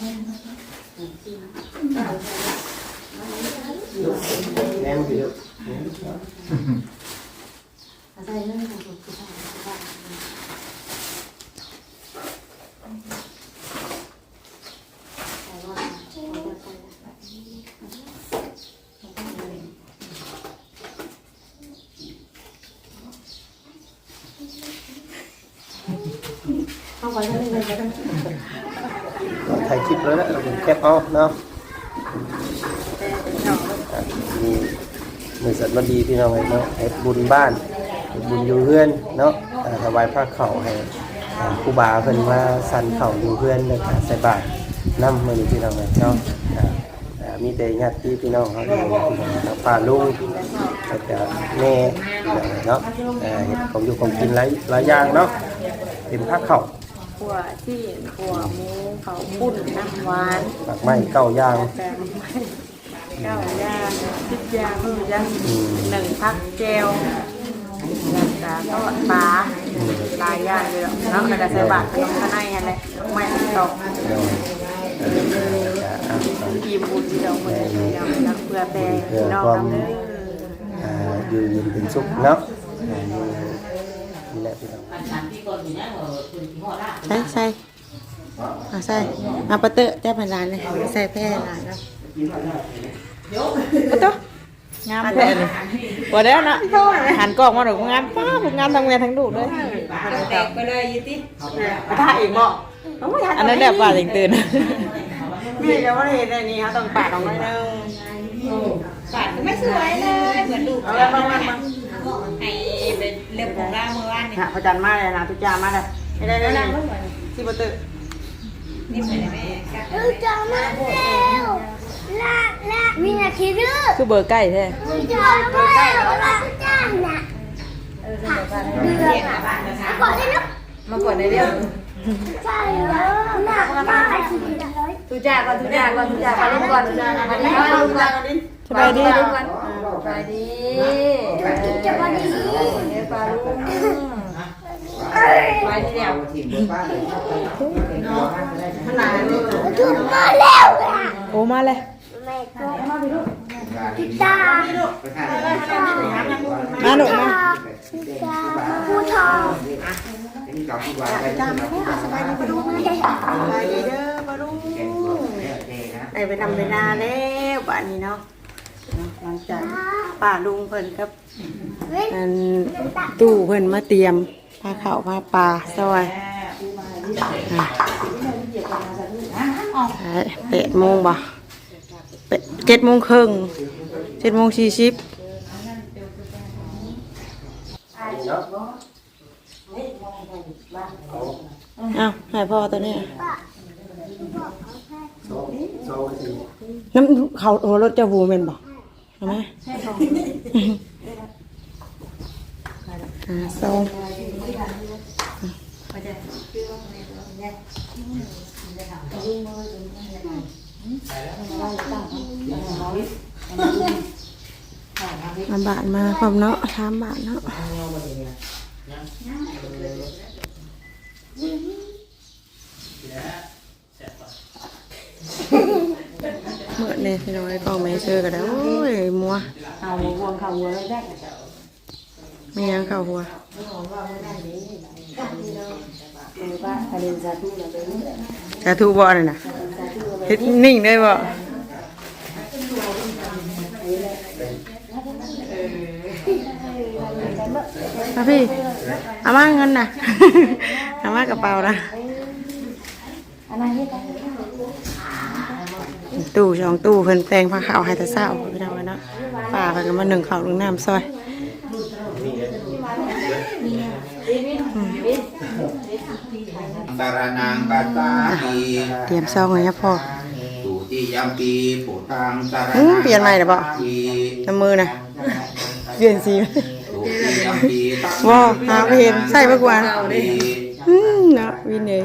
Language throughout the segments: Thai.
แม่มันคือใส่เรื่องของตัวผู้ชายแต่ว่าเอาไว้ให้เลยก็ได้ ถ่ายคลิปแล้วนะผมแคปเอาเนาะมี มือสัตว์มันดีพี่น้องไอ้เนาะไอ้บุญบ้านบุญอยู่เพื่อนเนาะอ่าถวายผ้าเข่าให้อ่าครูบาเพิ่นมาสั่นเข่าอยู่เพื่อนเลยค่ะใส่บาตรน้ำมือนี้พี่น้องไอ้เนาะอ่าอ่ามีแต่ญาติพี่น้องเขาเองพี่น้องทั้งป้าลุงแล้วก็แม่เนาะอ่าเห็ดของอยู่ของกินหลายหลายอย่างเนาะเป็นผ้าเข่าขัวที่ขัวหมูเขาปุ้นน้ำหวานหมักไม้เก้าอย่างแต่ เก้าย่างสิบยางย่างอืมหนึ่งพักแก้วแล้วก็ทอดปลาปลาย่างเลยเนาะแล้วก็ใส่บาตรขนมข้างในอะไรไม่ตกเนาะเอออ่าอ่าอ่าอิ่มบุญเราเมื่อนี้เราเพื่อแต่พี่น้องทำเด้ออ่าอยู่เย็นเป็นสุขเนาะแหละพี่น้องใส่ใส่เอาใส่เอาปะเตอะแจ้เป็นร้านเลยใส่แพร่ร้านแล้ว ปะเตอะงามแท้เลยบ่ได้นะหันกล้องมาหนูงามป้าผมงามทำงานทั้งดูเลยแตกไปเลยยี่ติถ้าอีกบ่อันนั้นแบบป่าถึงตื่นนี่จะว่าเห็นในนี้เขาต้องปาดออกมาเนึงปาดไม่สวยเลยเหมือนดูเอาแล้วมามามาให้เป็นเรื่องของเราเมื่อวานนี่ฮะพระจันทร์มาเลยนะทุกจามาเลยไม่ได้เลยที่ประตูนี่เหมือนแม่เออจะมาแล้ว ลากลากมีนาทีดื้อคือเบอร์ใกล้แท้จะมาแล้วลากจ้างน่ะเดือดก่อนได้ลูกมากดในเรื่องใช่แล้วหนักมากเลยทุจ่าก่อนทุจ่าก่อนทุจ่าก่อนเล่นก่อนทุจ่าก่อนเล่นก่อนสบายดีเล่นก่อนสบายดีจะมาดีเฮ้ปลาลุงไปที่เดียวขนาดนี้ถึงมาแล้วอะโอ้มาเลย ไม่ก็ติตามาหนูมาติตาผู้ทองสบายดีปะลุงสบายดีเด้อปะลุงได้ไปทำเวลาแล้วบ้านนี้เนาะหลังจากป้าลุงเพิ่นครับอันตู้เพิ่นมาเตรียมผ้าขาวผ้าปลาซอยแปดโมงบ่ เจ็ดโมงครึ่งเจ็ดโมงสี่สิบเนาะอ้าวให้พ่อตัวนี้น้ำเขาโอ้รถจะหูเป็นบ่เห็นไหมอ่าสอง มาบาทมาความเนาะถามบาทเนาะเมื่อเนี่ยพี่น้อยกล้องไม่เชื่อกันแล้วโอ้ยมัวเอาวงเขาวัวได้ไม่ยังเข้าหัวคือว่าทะเลสาธุเราไปเรื่อย สาธุบ่นี่นะเฮ็ดนิ่งได้บ่มาพี่เอามาเงินนะเอามากระเป๋านะตู้สองตู้เพิ่นแปลงผ้าขาวให้แต่เช้าพี่น้องเนาะป้าเพิ่นก็มาหนึ่งข้าวหนึ่งน้ำซอย สารนังกัตตาปี เตรียมซองไว้ครับพ่อสุติยัมปีปุตังสารอืนัมเปลี่ยนใหม่หรือเปล่าปีน้ำมือน่ะเปลี่ยนสีสุติยัมปีตังว้าวหาไปเห็นใส่ไปกว่าปีอืมเนาะวินเลย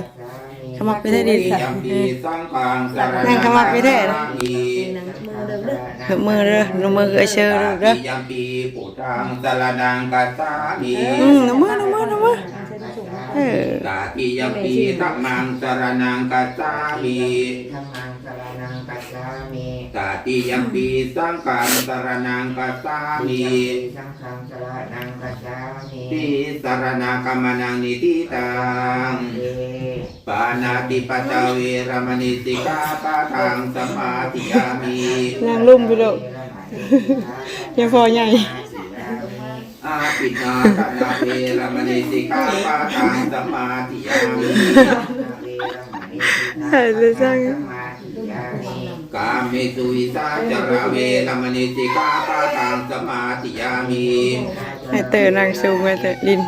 ขมักไปได้ดีสุติยัมปีสังฆังสารนั่งขมักไปได้กัตตาปีหนูมือเด้อหนูมือเอเชอร์เด้อสุติยัมปีปุตังสารนังกัตตาปีอืมหนูมือหนูมือหนูมือเออ ตาติยมปีธัมมังสรนังกัจจามิธรรมังสรนังกัจฉามิตาติยมปีสังฆังสรนังกัจจามิสังฆังสรนังกัจฉามิติสรณะกัมมนังนิติตังเอปานาติปตาเวรมณีสิกขาปะทังสมาธิยามินางลุ่มไปโลกยังพอใหญ่อา ปินาทนาเวรมณีสิกาปะทังสมาธิยามิเออเลยจังกาเมสุวิสาจาระเวรมณีสิกาปะทังสมาธิยามิให้เตอนางสูงไว้แต่ดิน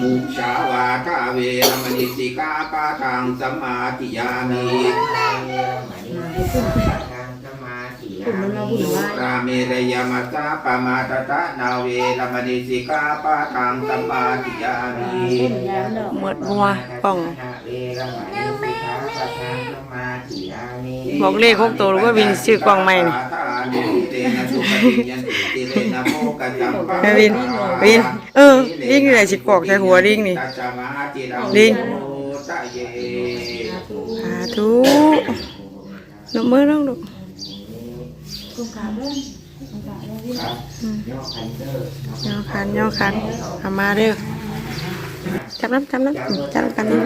มุชาวาทาเวรมณีสิกาปะทังสมาธิยามิ สุราเมรยมัสสะปมาตตะนาเวรมณีสิกาปะทังสัมาธิยามิหมดบัวป่องบอกเลขหกตัวก็วินซื้อกล่องใหม่วินวินเออลิงนี่แหละสิกอกใส่หัวลิงนี่ลิงสาธุลงมือน้องลูก งดูย่อคันย่อคันเอามาเด้อจับน้ำจับน้ำจับกันนี่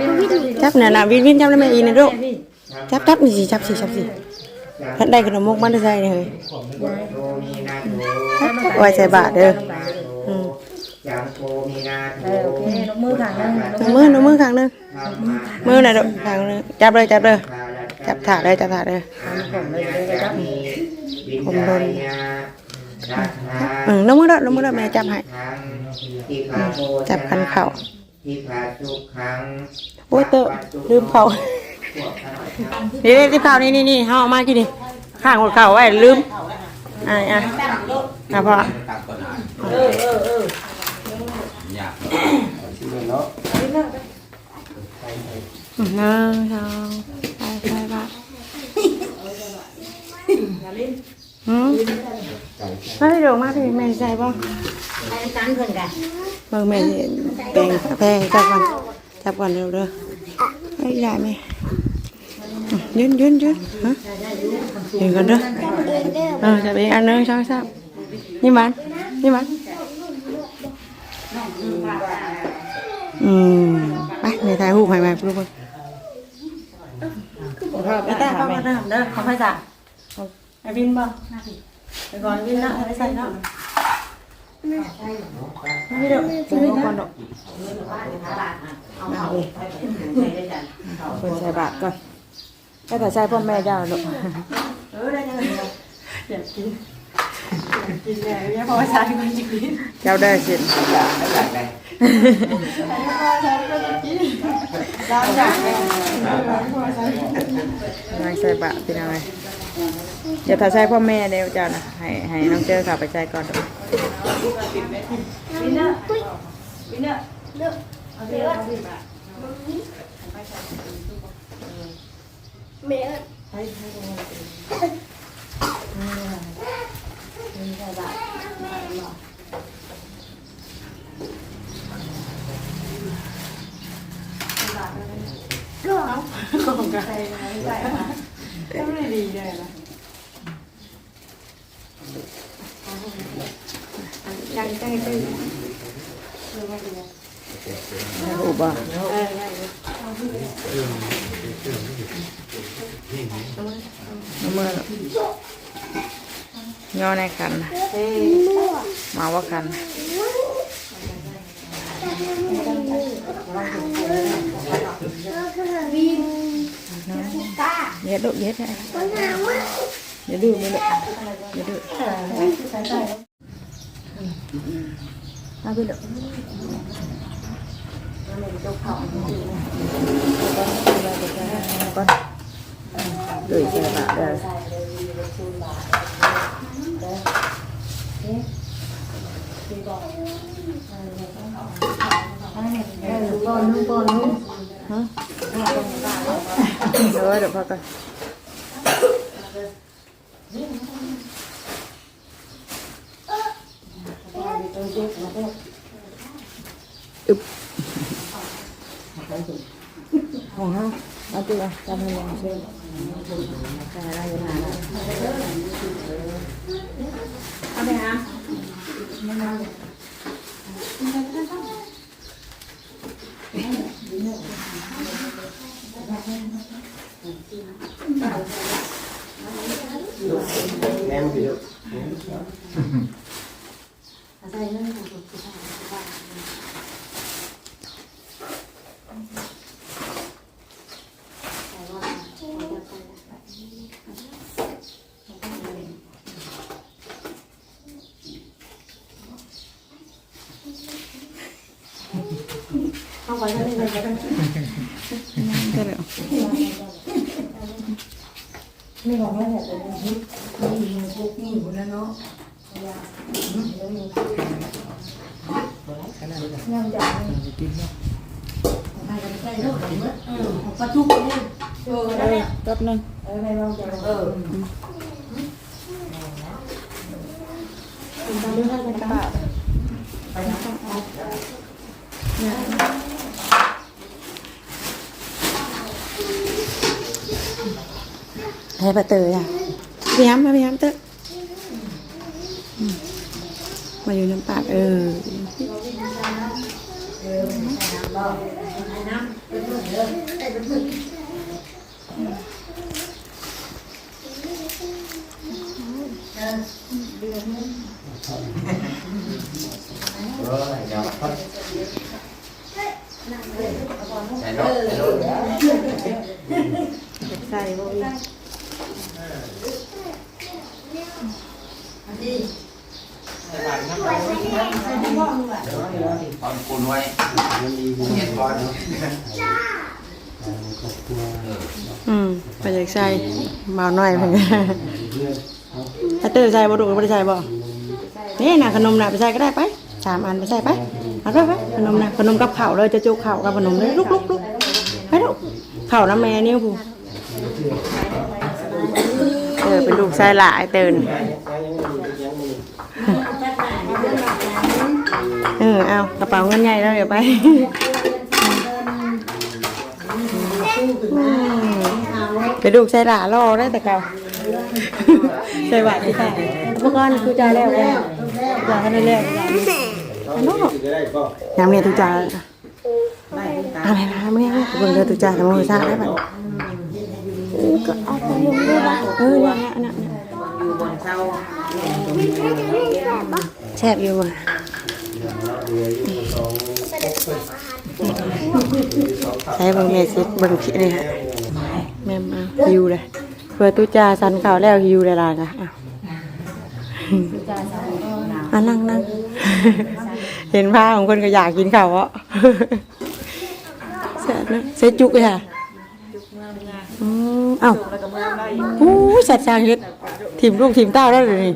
จับเนี่ยนะวินวินจับได้ไหมอีนี่ลูกจับจับนี่สิจับสิจับสิถ้าได้ขนมมุกมันจะใส่เลยไว้ใส่บาทเด้ออืมจังโกมีนาโทเออโอเคลงมือข้างนึงลงมือลงมือข้างหนึงมือไหนลูกข้างหนึงจับเลยจับเลยจับถาดเลยจับถาดเลยผมเลยเลย ครับผมโดนอืมลงมือแล้วลงมือแล้วแม่จับให้จับคันเข่าที่พาสุขังโอ้ยเตอะลืมเข่านี่นี่ที่เข่านี่นี่นี่เอาออกมากี่นี่ข้างหัวเข่าไว้ลืมอะอะอะพอเออเออเอออยากชื่อเนาะอืมหนึ่งสองไปไปไป อืมมาพี่ดอกมาพี่แม่ใส่ป่ะไปกันเพิ่นกันเบิ่งแม่สิแปลงแพงจับก่อนจับก่อนเร็วเด้อไม่ได้ไหมอืมยืนยืนยืนฮะยืนกันเด้อเออจับเองอันหนึงสองสามนี่มันนี่มันอืมไปแม่ถ่ายรูปให้แม่รูปเบิ่งไปแต่เข้ามาเด้อเด้อขอไปจ้ะไอ้ บินบ่ไปก่อนบินนะไปใส่เนาะไม่เด้อใส่ก่อนดอกเอาเลยเปิ ดใส่ายใส่พ่อแม่เจ้าลูกเออได้ยังอยากกินอยากกินแล้วยังพอใส่ก็จะกินเจ้าได้สินางใส่บาทเป็นอะไรเดี๋ยวถ้าใส่พ่อแม่เดี๋ยวเจ้านะให้ให้น้องเจอค่อ ปอะน้ำมือย่อในคันมาว่าคันเย็ดลูเย็ดได้เดี๋ยวดื้อไม่ลูกเดี๋ยวดื้ Tao biết được. Con. Gửi cho bạn đời. Con luôn, con luôn. Hả? Rồi, được rồi con. อึบของเฮาเอาตัวจำ ให้ลองเช่นใช่ได้ยังไงล่ะเอาไปหาแม่มันคือก็เลยป ระตูเนี่ยเออแป๊บนึงเออให้ปะเตยอะพี่ย้ำมาพี่ย้ำเตอะอืมมาอยู่น้ำปากเออเออเดี๋ยวพัดใส่รถใส่รถใส่บ่อีกตอนคุณไว้มั นดีดีเห็นก่อนครอบครัว อืมไปจากใส่มาหน่อยเพิ่นเพื่อนเนาะถ้าเตยใส่บ่ดูก็บ่ได้ใส่บ่นี่น่ะขนมน่ะไปใส่ก็ได้ไปสามอันไปใส่ไปเอาไปไปขนมน่ะขนมกับข้าวเลยจะจุกข้าวกับขนมเลยลุกลุกลุกไปลูกข้าวน้ำแม่นิ้วผู้เออเป็นลูกชายหลายเตือนเออเอากระเป๋าเงินใหญ่แล้วเดี๋ยวไป ไปดูใส่หลารอได้แต่เก่าใส่บาทที่ค่ะเมื่อก่อนคือจ่ายแล้วแล้วจ่ายให้ได้แล้วอันนู้นจะได้ก็ยามเนี่ยตุจ่ายอะไรนะไม่เอาเบิ่งเธอตุจ่ายแต่มือซาได้ป่ะก็เอาไปลงด้วยบ้างเออเนี่ยเนี่ยเนี่ยอยู่บนเสาแซ่บอยู่ว่ะเรืออยู่สอง ใช้เบิ่งเมสิเบิ่งขี้เลยฮะแม่มาหิวเลยเพื่อตุจ่าสันข่าวแล้วหิวเลยล่ะนะอะอะนั่งนั่งเห็นผ้าของคนก็อยากกินข้าวอะเสร็จนะเสร็จจุกเลยค่ะอืมเอ้าอู้สัตว์จางเฮ็ดทีมลูกทีมเต้าได้เลยนี่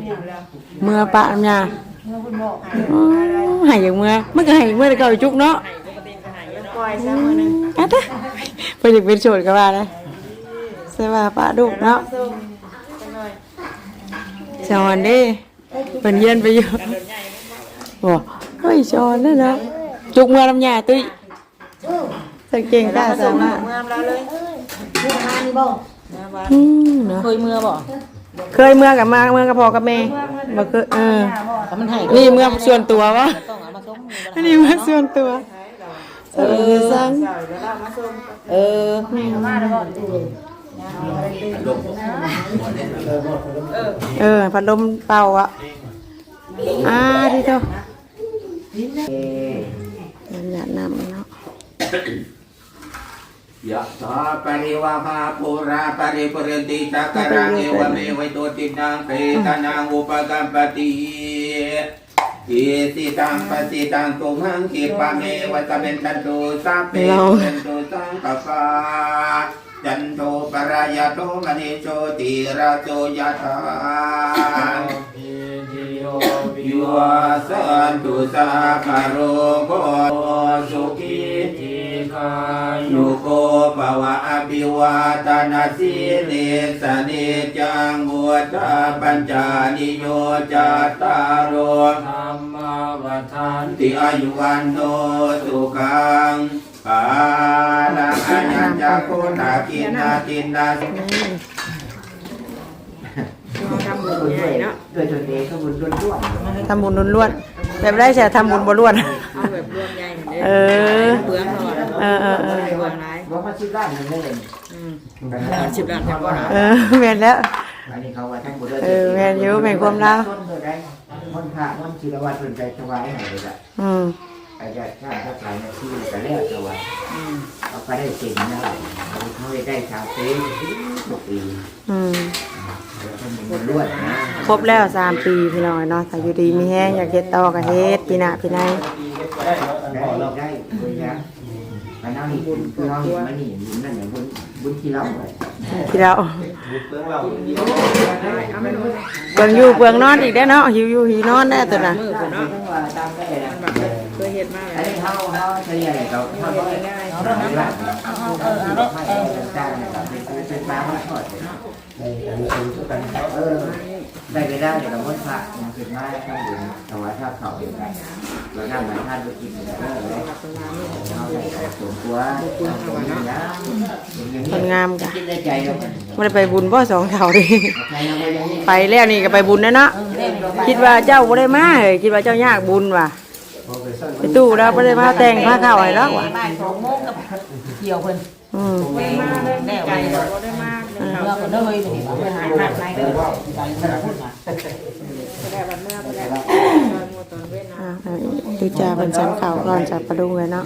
เมื่อปะน้ำยาอ๋อใหายอย่างเมื่อมันก็ใหายเมื่อแต่เก่าจุกเนาะ อะเด้อไปถึงเป็นโสดก็ว่านะใช่ป่ะปะดุกเนาะสอนเดิเป็นเย็นไปอยู่บอกเฮ้ยสอนนั่นนะจุกเมื่อน้ำยาตุ้ยสังเกตกล้าสามารถเมื่อเราเลยอืมเนาะเคยเมื่อบ่เคยเมื่อกับมาเมื่อกับพ่อกับแม่บ่เคยเออ มันให้นี่เมื่อส่วนตัววะต้องเอามาส่งอันนี้เมื่อส่วนตัว เออซังเออเออพัดลมเป่าอะอ่าที่เท่าอยากนำเนาะยะถาปริวาหาปุราปริปุรนติจักรังเอวเมวิโตตินังเปตานังอุปกัมปติ อิสิตังปสิตังตุหังคิปะเมวัตเมนตันตุสัพเพเป็นตุสังกปาจันโทปรายโตมณิโชติราโชยะถายัวสันตุสัพพะโรโคสุขีทีกา ยุโกภวะอภิวาตนาสิลิสนิจังบุตตาปัญจานิโยจัตตารโอธรรมังวัฏันติอายุวันโนสุขังปาลังอัญญจักขุนาคินาตินาทำบุญใหญ่เนาะด้วยตัวเองก็บุญล้วนทำบุญล้วนๆแบบได้จะทำบุญบ่ล้วนเอาแบบรวมใหญ่เหมือนเดิมเออเบื้องหน่อย เออเออเออเบื้องร้ายๆว่าชิดด้านนั่นเองอืมสิบล้านเท่าก็ได้เออแม่นแล้ว อันนี้เขาว่าทั้งบุญเออแม่นอยู่แม่นความลาวต้นเท่าไรมันพระมันศิลวัตเป็นใจถวายให้เลยละอืมอาจารย์ข้าถ้าหลายนาทีก็แล้วถวายเอาไปได้เก่งนะเขาได้ชาวเต้ทุกปีอืมแล้วก็มีบุญล้วนนะครบแล้วสามปีพี่น้อยเนาะถ้าอยู่ดีมีแห้งอยากเฮ็ดต่อก็เฮ็ดปีหน้าปีในได้เนาะอันได้พอเนะ ได้บุญยังมานั่งนี่คือเราเห็นมานี่บุญนั่นเนี่ยบุญบุญที่เราเลยที่เราบุญเปลืองเราเบิ่งอยู่เบิ่งนอนอีกได้เนาะหิวอยู่หิวนอนได้ตัวน่ะมือเนาะว่าตามได้นะเคยเห็นมากอันนี้เขาเขาใช้อะไรเขาเขาเขาเรื่องอะไรเขาเออเอา ให้จ้างนะครับเป็นเป็นปลามาทอดในอันนี้เป็นทุกกันครับเออได้ไปได้แต่เราไม่ผักมันเป็นไม้ข้างบนถวายข้าวเขาเดียวกันเรานั่งมาท่านไปกินเลยเราใส่สมตัวสมนี้นะคนงามกะคิดได้ใจเราบ่ได้ไปบุญบ่อสองเท่าดิไปแล้วนี่ก็ไปบุญแล้วเนาะคิดว่าเจ้าบ่ได้มาเอ้ยคิดว่าเจ้ายากบุญว่ะไปสั่งไปตู้เราบ่ได้มาแต่งผ้าขาวให้หรอกว่ะเกี่ยวเพิ่น อืมแน่ใจเราก็ได้มากเมื่อคนเด้ยนี่ไปหาทางไหนเด้อใจมันพูดมาได้บัดเมื่อไปแล้ตอนมัวตอนเว้นนะอ่าอันนี้ดูจ่าเป็นชั้นข่าวก่อนจากประดุงเลยเนาะ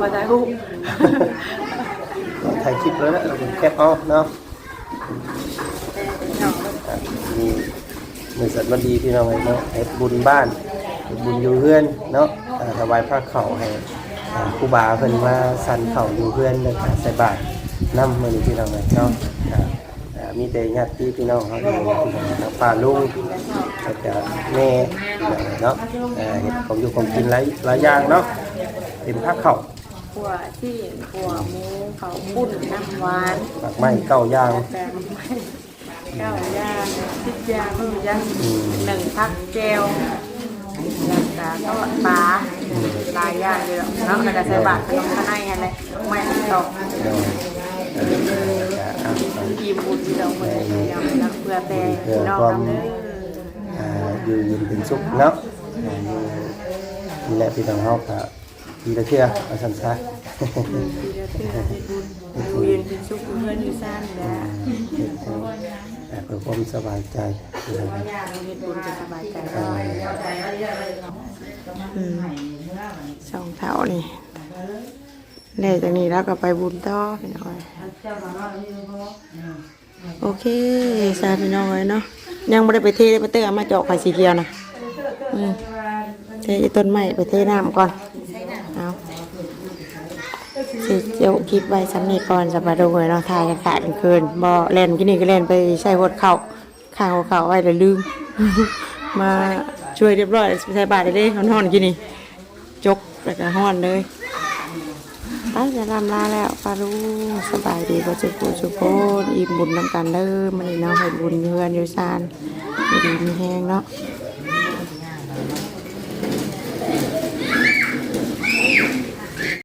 มาจากฮู้ถ่ายคลิปแล้วนะเราแคปเอาเนาะอะมีมือสัตว์มันดีพี่น้องเนาะไอ้บุญบ้านบุญอยู่เพื่อนเนาะถวายผ้าเข่าให้ ครูบาเพิ่นมาสั่นเข่าอยู่เพื่อนเลยค่ะใส่บาตรน้ำมือนี้พี่น้องไอ้เนาะอ่าอ่ามีแต่ญาติพี่น้องเขาอยู่พี่น้องเนาะป้าลุงแล้วก็แม่เนาะอ่าเห็ดของอยู่ของกินหลายหลายอย่างเนาะเป็นผ้าเข่าขัวที่ขัวหมูเขาปุ้นน้ำหวานหมากไม้เก้าอย่างแต่เก้าย่างสิบย่างย่างอืมหนึ่งพักแก้วแล้วก็ทอดปลา หลายอย่างเลยเนาะแล้วก็ใส่บาตรขนมข้างในอะไรไม่ตกเนาะเออเอออะอะอิ่มบุญที่เราเพื่อยังรักเพื่อแต่น้องเด้ออ่าอยู่เย็นเป็นสุขเนาะอ่าอยู่นี่แหละพี่น้องเฮาก็ดีละเทื่อเอาซั่นซะอยู่เย็นเป็นสุขเพื่อนอยู่ซ่านแหละแต่ เพื่อความสบายใจพี่น้องเฮ็ดบุญจะสบายใจอ่าอืมสองเท่านี่เล่จากนี้แล้วก็ไปบุญต่อพี่น้อยโอเคสาพี่น้อยเนาะยังไม่ได้ไปเทไปเตอเอามาเจาะไข่สีเขียวนะเทต้นไม้ไปเทน้ำก่อน สิเดี๋ยวคลิปไว้สำนีก่อนจะมาดูเลยเนาะถ่ายกันขาดกันคืนบ่เล่นกินนี่ก็เล่นไปใส่หดเข่าข้างหัวเข่าไว้เลยลืม มาช่วยเรียบร้อยใส่บาตรได้เลยห่อนๆกินนี่จกแล้วก็ห่อนเลยไปจะลำลาแล้วปาลูสบายดีก็จุกุจุโพนอิ่มบุญน้ำกันเด้อมันนี่เนาะให้บุญเฮือนอยู่ซานอยู่ดีมีแห้งเนาะ